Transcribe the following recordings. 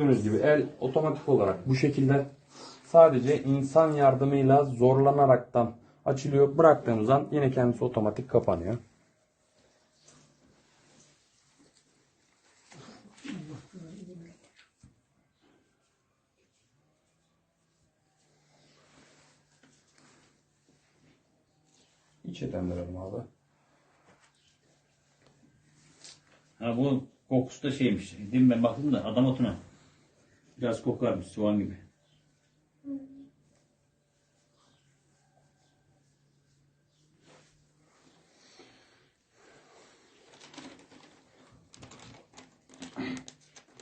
Gördüğünüz gibi el otomatik olarak bu şekilde sadece insan yardımıyla zorlanaraktan açılıyor. Bıraktığımız an yine kendisi otomatik kapanıyor. İçe döndürelim abi. Ha bu kokusu da şeymiş. Değil mi ben baktım da adam otuna. Biraz kokarmış soğan gibi.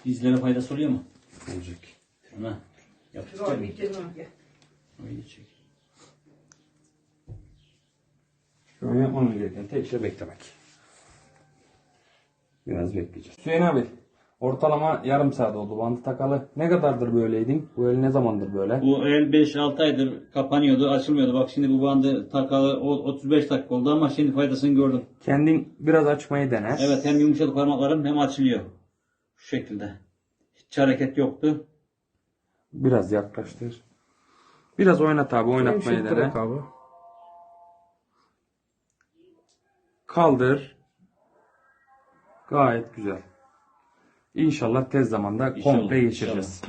Dizlere faydası oluyor mu? Olacak. Ana. Yapıştır. Öyle çek. Şu an yapmamız gereken tek şey beklemek. Biraz bekleyeceğiz. Hüseyin abi, ortalama yarım saat oldu bandı takalı. Ne kadardır böyleydin? Bu el ne zamandır böyle? Bu el 5-6 aydır kapanıyordu, açılmıyordu. Bak şimdi bu bandı takalı o- 35 dakika oldu ama şimdi faydasını gördüm. Kendin biraz açmayı dene. Evet hem yumuşadı parmaklarım hem açılıyor. Şu şekilde. Hiç hareket yoktu. Biraz yaklaştır. Biraz oynat abi, oynatmayı dene. abi. Kaldır. Gayet güzel. İnşallah tez zamanda İnşallah, komple geçireceğiz.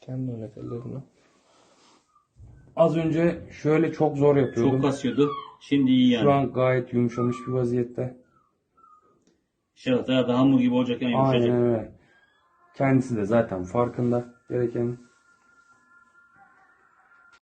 Kendi oynat ellerini. Az önce şöyle çok zor yapıyordum. Çok kasıyordu. Şimdi iyi yani. Şu an gayet yumuşamış bir vaziyette. İnşallah daha da hamur gibi olacak yani yumuşacak. Aynen öyle. Kendisi de zaten farkında gereken.